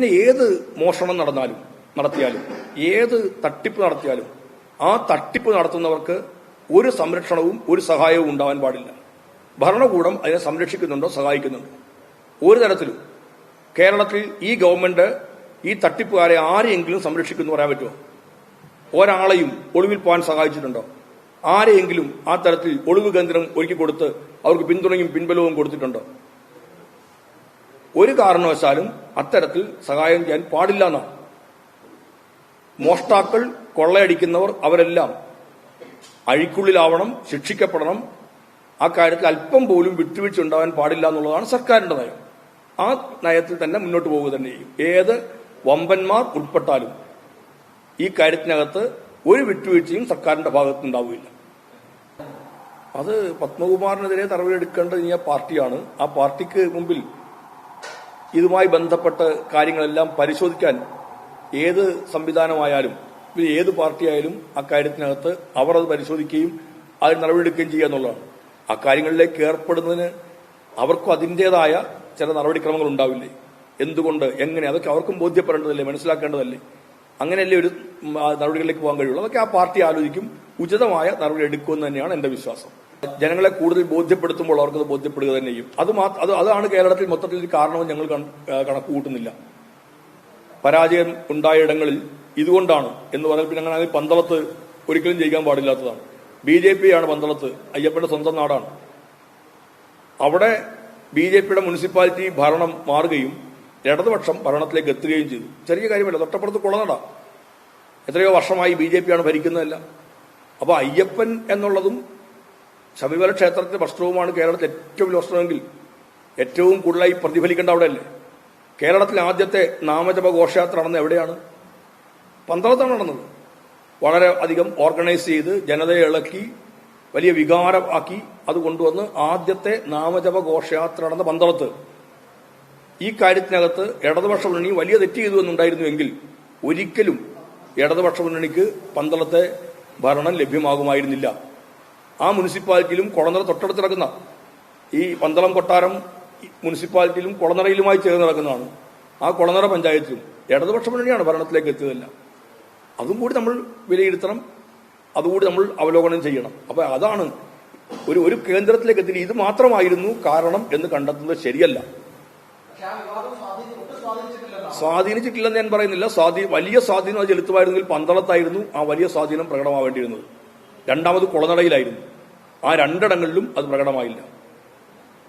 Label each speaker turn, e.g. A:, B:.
A: പിന്നെ ഏത് മോഷണം നടന്നാലും നടത്തിയാലും ഏത് തട്ടിപ്പ് നടത്തിയാലും ആ തട്ടിപ്പ് നടത്തുന്നവർക്ക് ഒരു സംരക്ഷണവും ഒരു സഹായവും ഉണ്ടാവാൻ പാടില്ല. ഭരണകൂടം അതിനെ സംരക്ഷിക്കുന്നുണ്ടോ സഹായിക്കുന്നുണ്ടോ? ഒരു തരത്തിലും. കേരളത്തിൽ ഈ ഗവൺമെന്റ് ഈ തട്ടിപ്പുകാരെ ആരെയെങ്കിലും സംരക്ഷിക്കുന്നു പറയാൻ പറ്റുമോ? ഒരാളെയും ഒളിവിൽ പോകാൻ സഹായിച്ചിട്ടുണ്ടോ? ആരെയെങ്കിലും ആ തരത്തിൽ ഒളിവ് കേന്ദ്രം ഒരുക്കി കൊടുത്ത് അവർക്ക് പിന്തുണയും പിൻബലവും കൊടുത്തിട്ടുണ്ടോ? ഒരു കാരണവശാലും അത്തരത്തിൽ സഹായം ചെയ്യാൻ പാടില്ല എന്നാണ്. മോഷ്ടാക്കൾ കൊള്ളയടിക്കുന്നവർ അവരെല്ലാം അഴിക്കുള്ളിലാവണം ശിക്ഷിക്കപ്പെടണം. ആ കാര്യത്തിൽ അല്പം പോലും വിട്ടുവീഴ്ച ഉണ്ടാവാൻ പാടില്ല എന്നുള്ളതാണ് സർക്കാരിന്റെ നയം. ആ നയത്തിൽ തന്നെ മുന്നോട്ട് പോവുക തന്നെ ചെയ്യും. ഏത് വമ്പന്മാർ ഉൾപ്പെട്ടാലും ഈ കാര്യത്തിനകത്ത് ഒരു വിട്ടുവീഴ്ചയും സർക്കാരിന്റെ ഭാഗത്തുനിന്നുണ്ടാവില്ല അത് പത്മകുമാറിനെതിരെ നടപടിയെടുക്കേണ്ടത് ഇനി ആ പാർട്ടിയാണ്. ആ പാർട്ടിക്ക് മുമ്പിൽ ഇതുമായി ബന്ധപ്പെട്ട കാര്യങ്ങളെല്ലാം പരിശോധിക്കാൻ ഏത് സംവിധാനമായാലും പിന്നെ ഏത് പാർട്ടിയായാലും അക്കാര്യത്തിനകത്ത് അവർ അത് പരിശോധിക്കുകയും അതിന് നടപടിയെടുക്കുകയും ചെയ്യുക എന്നുള്ളതാണ്. അക്കാര്യങ്ങളിലേക്ക് ഏർപ്പെടുന്നതിന് അവർക്കും അതിന്റെതായ ചില നടപടിക്രമങ്ങൾ ഉണ്ടാവില്ലേ? എന്തുകൊണ്ട് എങ്ങനെ? അതൊക്കെ അവർക്കും ബോധ്യപ്പെടേണ്ടതല്ലേ മനസ്സിലാക്കേണ്ടതല്ലേ? അങ്ങനെയല്ലേ ഒരു നടപടികളിലേക്ക് പോകാൻ കഴിയുള്ളൂ? അതൊക്കെ ആ പാർട്ടി ആലോചിക്കും. ഉചിതമായ നടപടി എടുക്കുമെന്ന് തന്നെയാണ് എന്റെ വിശ്വാസം. ജനങ്ങളെ കൂടുതൽ ബോധ്യപ്പെടുത്തുമ്പോൾ അവർക്കത് ബോധ്യപ്പെടുക തന്നെ ചെയ്യും. അത് അത് അതാണ് കേരളത്തിൽ മൊത്തത്തിൽ ഒരു കാരണമെന്ന് ഞങ്ങൾ കണക്ക് കൂട്ടുന്നില്ല പരാജയം ഉണ്ടായ ഇടങ്ങളിൽ ഇതുകൊണ്ടാണ് എന്ന് പറഞ്ഞാൽ പിന്നെ അങ്ങനെ പന്തളത്ത് ഒരിക്കലും ജയിക്കാൻ പാടില്ലാത്തതാണ്. ബി ജെ പി ആണ് പന്തളത്ത് അയ്യപ്പന്റെ സ്വന്തം നാടാണ്. അവിടെ ബി ജെ പിയുടെ മുനിസിപ്പാലിറ്റി ഭരണം മാറുകയും ഇടതുപക്ഷം ഭരണത്തിലേക്ക് എത്തുകയും ചെയ്തു. ചെറിയ കാര്യമല്ല തൊട്ടപ്പുറത്ത് കുളനട എത്രയോ വർഷമായി ബി ജെ പിയാണ് ഭരിക്കുന്നതല്ല. അപ്പൊ അയ്യപ്പൻ എന്നുള്ളതും ശബരിമല ക്ഷേത്രത്തിന്റെ വസ്ത്രവുമാണ് കേരളത്തിൽ ഏറ്റവും വലിയ വസ്ത്രമെങ്കിൽ ഏറ്റവും കൂടുതലായി പ്രതിഫലിക്കേണ്ട അവിടെയല്ലേ? കേരളത്തിൽ ആദ്യത്തെ നാമജപ ഘോഷയാത്ര നടന്നത് എവിടെയാണ്? പന്തളത്താണ് നടന്നത്. വളരെ അധികം ഓർഗനൈസ് ചെയ്ത് ജനതയെ ഇളക്കി വലിയ വികാരമാക്കി അത് കൊണ്ടുവന്ന് ആദ്യത്തെ നാമജപ ഘോഷയാത്ര നടന്ന പന്തളത്ത്. ഈ കാര്യത്തിനകത്ത് ഇടതുപക്ഷ മുന്നണി വലിയ തെറ്റ് ചെയ്തു എന്നുണ്ടായിരുന്നുവെങ്കിൽ ഒരിക്കലും ഇടതുപക്ഷ മുന്നണിക്ക് പന്തളത്തെ ഭരണം ലഭ്യമാകുമായിരുന്നില്ല. ആ മുനിസിപ്പാലിറ്റിയിലും കുളനറ തൊട്ടടുത്ത് നടക്കുന്ന ഈ പന്തളം കൊട്ടാരം മുനിസിപ്പാലിറ്റിയിലും കുളനറയിലുമായി ചേർന്ന് നടക്കുന്നതാണ്. ആ കുളനറ പഞ്ചായത്തിലും ഇടതുപക്ഷ മുന്നണിയാണ് ഭരണത്തിലേക്ക് എത്തിയതല്ല. അതും കൂടി നമ്മൾ വിലയിരുത്തണം. അതുകൂടി നമ്മൾ അവലോകനം ചെയ്യണം. അപ്പൊ അതാണ് ഒരു ഒരു കേന്ദ്രത്തിലേക്ക് എത്തി ഇത് മാത്രമായിരുന്നു കാരണം എന്ന് കണ്ടെത്തുന്നത് ശരിയല്ല. സ്വാധീനിച്ചിട്ടില്ലെന്ന് ഞാൻ പറയുന്നില്ല. സ്വാധീനം വലിയ സ്വാധീനം അത് ചെലുത്തുമായിരുന്നെങ്കിൽ പന്തളത്തായിരുന്നു ആ വലിയ സ്വാധീനം പ്രകടമാവേണ്ടിയിരുന്നത്. രണ്ടാമത് കുളനടയിലായിരുന്നു. ആ രണ്ടിടങ്ങളിലും അത് പ്രകടമായില്ല.